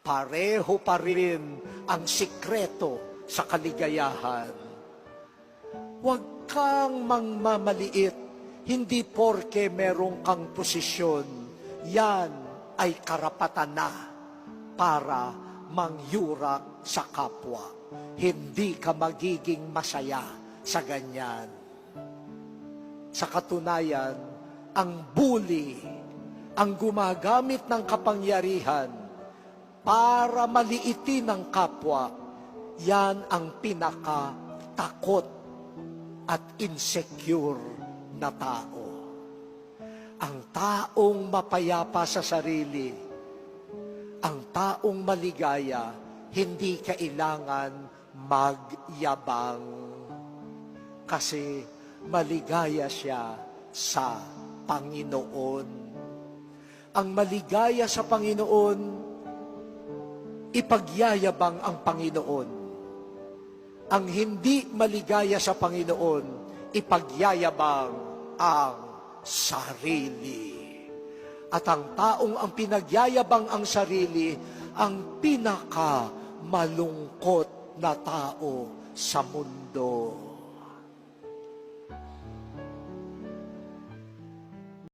pareho pa rin ang sikreto sa kaligayahan. Huwag kang mangmamaliit, hindi porke merong kang posisyon, yan ay karapatan na para mangyurak sa kapwa. Hindi ka magiging masaya sa ganyan. Sa katunayan, ang bully, ang gumagamit ng kapangyarihan para maliitin ang kapwa, yan ang pinaka-takot at insecure na tao. Ang taong mapayapa sa sarili, ang taong maligaya, hindi kailangan magyabang kasi maligaya siya sa Panginoon. Ang maligaya sa Panginoon, ipagyayabang ang Panginoon. Ang hindi maligaya sa Panginoon, ipagyayabang ang sarili. At ang taong ang pinagyayabang ang sarili, ang pinaka malungkot na tao sa mundo.